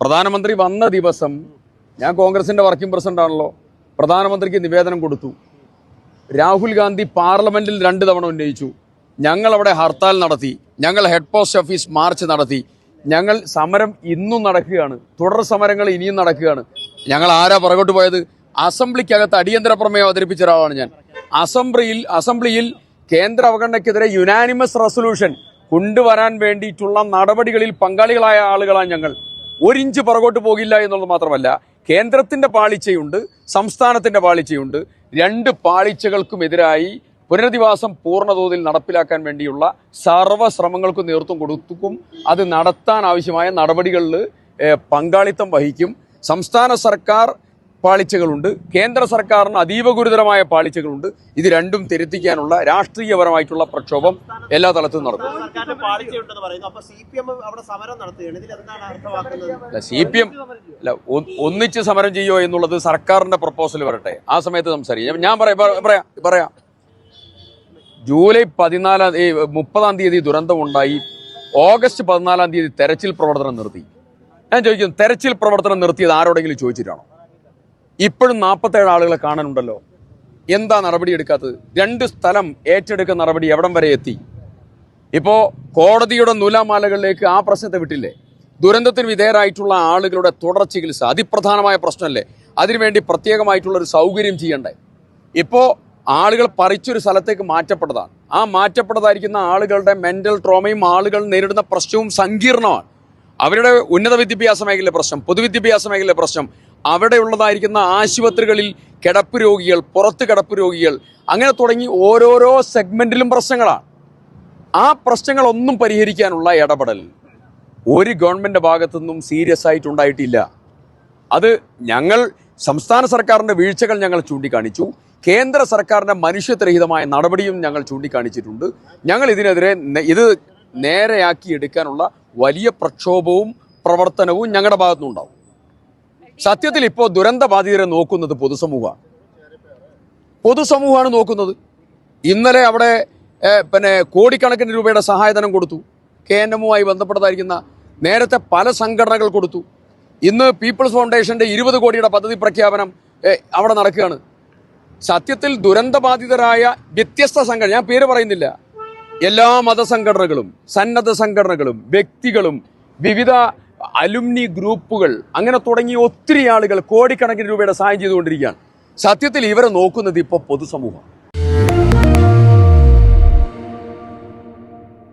പ്രധാനമന്ത്രി വന്ന ദിവസം ഞാൻ കോൺഗ്രസിന്റെ വർക്കിംഗ് പ്രസിഡന്റ് ആണല്ലോ. പ്രധാനമന്ത്രിക്ക് നിവേദനം കൊടുത്തു. രാഹുൽ ഗാന്ധി പാർലമെന്റിൽ രണ്ട് തവണ ഉന്നയിച്ചു. ഞങ്ങൾ അവിടെ ഹർത്താൽ നടത്തി. ഞങ്ങൾ ഹെഡ് പോസ്റ്റ് ഓഫീസ് മാർച്ച് നടത്തി. ഞങ്ങൾ സമരം ഇന്നും നടക്കുകയാണ്. തുടർ സമരങ്ങൾ ഇനിയും നടക്കുകയാണ്. ഞങ്ങൾ ആരാ പുറകോട്ട് പോയത്? അസംബ്ലിക്കകത്ത് അടിയന്തര പ്രമേയം അവതരിപ്പിച്ച ഒരാളാണ് ഞാൻ. അസംബ്ലിയിൽ അസംബ്ലിയിൽ കേന്ദ്ര അവഗണനയ്ക്കെതിരെ യുനാനിമസ് റെസൊല്യൂഷൻ കൊണ്ടുവരാൻ വേണ്ടിയിട്ടുള്ള നടപടികളിൽ പങ്കാളികളായ ആളുകളാണ് ഞങ്ങൾ. ഒരിഞ്ച് പുറകോട്ട് പോകില്ല എന്നുള്ളത് മാത്രമല്ല കേന്ദ്രത്തിന്റെ പാളിച്ചയുണ്ട് സംസ്ഥാനത്തിന്റെ പാളിച്ചയുണ്ട്. രണ്ട് പാളിച്ചകൾക്കുമെതിരായി പുനരധിവാസം പൂർണതോതിൽ നടപ്പിലാക്കാൻ വേണ്ടിയുള്ള സർവ ശ്രമങ്ങൾക്കും നേതൃത്വം കൊടുക്കും. അത് നടത്താൻ ആവശ്യമായ നടപടികളിൽ പങ്കാളിത്തം വഹിക്കും. സംസ്ഥാന സർക്കാർ പാളിച്ചകളുണ്ട്. കേന്ദ്ര സർക്കാരിന് അതീവ ഗുരുതരമായ പാളിച്ചകളുണ്ട്. ഇത് രണ്ടും തിരുത്തിക്കാനുള്ള രാഷ്ട്രീയപരമായിട്ടുള്ള പ്രക്ഷോഭം എല്ലാ തലത്തും നടക്കും. സി പി എം അല്ല സി പി എം അല്ല ഒ- ഒന്നിച്ച് സമരം ചെയ്യോ എന്നുള്ളത് സർക്കാരിന്റെ പ്രപ്പോസൽ വരട്ടെ. ആ സമയത്ത് സംസാരിക്കാം. ഞാൻ പറയാം പറ- പറയാം പറയാം. ജൂലൈ പതിനാലാം തീയതി മുപ്പതാം തീയതി ദുരന്തമുണ്ടായി. ഓഗസ്റ്റ് പതിനാലാം തീയതി തെരച്ചിൽ പ്രവർത്തനം നിർത്തി. ഞാൻ ചോദിക്കുന്നു തെരച്ചിൽ പ്രവർത്തനം നിർത്തിയത് ആരോടെങ്കിലും ചോദിച്ചിട്ടാണോ? ഇപ്പോഴും നാൽപ്പത്തേഴ് ആളുകളെ കാണാനുണ്ടല്ലോ. എന്താ നടപടി എടുക്കാത്തത്? രണ്ട് സ്ഥലം ഏറ്റെടുക്കുന്ന നടപടി എവിടം വരെ എത്തി? ഇപ്പോൾ കോടതിയുടെ നൂലാമാലകളിലേക്ക് ആ പ്രശ്നത്തെ വിട്ടില്ലേ? ദുരന്തത്തിന് വിധേയരായിട്ടുള്ള ആളുകളുടെ തുടർ ചികിത്സ അതിപ്രധാനമായ പ്രശ്നമല്ലേ? അതിനുവേണ്ടി പ്രത്യേകമായിട്ടുള്ള ഒരു സൗകര്യം ചെയ്യണ്ടേ? ഇപ്പോൾ ആളുകൾ പറിച്ചൊരു സ്ഥലത്തേക്ക് മാറ്റപ്പെട്ടതാണ്. ആ മാറ്റപ്പെട്ടതായിരിക്കുന്ന ആളുകളുടെ മെന്റൽ ട്രോമയും ആളുകൾ നേരിടുന്ന പ്രശ്നവും സങ്കീർണമാണ്. അവരുടെ ഉന്നത വിദ്യാഭ്യാസ മേഖലയിലെ പ്രശ്നം പൊതുവിദ്യാഭ്യാസ മേഖലയിലെ പ്രശ്നം അവിടെ ഉള്ളതായിരിക്കുന്ന ആശുപത്രികളിൽ കിടപ്പ് രോഗികൾ പുറത്ത് കിടപ്പ് രോഗികൾ അങ്ങനെ തുടങ്ങി ഓരോരോ സെഗ്മെന്റിലും പ്രശ്നങ്ങളാണ്. ആ പ്രശ്നങ്ങളൊന്നും പരിഹരിക്കാനുള്ള ഇടപെടൽ ഒരു ഗവൺമെന്റ് ഭാഗത്തു നിന്നും സീരിയസ് ആയിട്ട് ഉണ്ടായിട്ടില്ല അത് ഞങ്ങൾ സംസ്ഥാന സർക്കാരിന്റെ വീഴ്ചകൾ ഞങ്ങൾ ചൂണ്ടിക്കാണിച്ചു. കേന്ദ്ര സർക്കാരിന്റെ മനുഷ്യത്വരഹിതമായ നടപടിയും ഞങ്ങൾ ചൂണ്ടിക്കാണിച്ചിട്ടുണ്ട്. ഞങ്ങൾ ഇതിനെതിരെ ഇത് നേരെയാക്കി എടുക്കാനുള്ള വലിയ പ്രക്ഷോഭവും പ്രവർത്തനവും ഞങ്ങളുടെ ഭാഗത്തുനിന്നുണ്ടാവും. സത്യത്തിൽ ഇപ്പോൾ ദുരന്തബാധിതരെ നോക്കുന്നത് പൊതുസമൂഹമാണ്. പൊതുസമൂഹമാണ് നോക്കുന്നത്. ഇന്നലെ അവിടെ പിന്നെ കോടിക്കണക്കിന് രൂപയുടെ സഹായധനം കൊടുത്തു. കെ എൻ എമ്മുമായി ബന്ധപ്പെട്ടതായിരിക്കുന്ന നേരത്തെ പല സംഘടനകൾ കൊടുത്തു. ഇന്ന് പീപ്പിൾസ് ഫൗണ്ടേഷന്റെ ഇരുപത് കോടിയുടെ പദ്ധതി പ്രഖ്യാപനം അവിടെ നടക്കുകയാണ്. സത്യത്തിൽ ദുരന്തബാധിതരായ വ്യത്യസ്ത സംഘടന ഞാൻ പേര് പറയുന്നില്ല. എല്ലാ മതസംഘടനകളും സന്നദ്ധ സംഘടനകളും വ്യക്തികളും വിവിധ അലുമിനി ഗ്രൂപ്പുകൾ അങ്ങനെ തുടങ്ങി ഒത്തിരി ആളുകൾ കോടിക്കണക്കിന് രൂപയുടെ സഹായം ചെയ്തുകൊണ്ടിരിക്കുകയാണ്. സത്യത്തിൽ ഇവരെ നോക്കുന്നത് ഇപ്പോൾ പൊതുസമൂഹം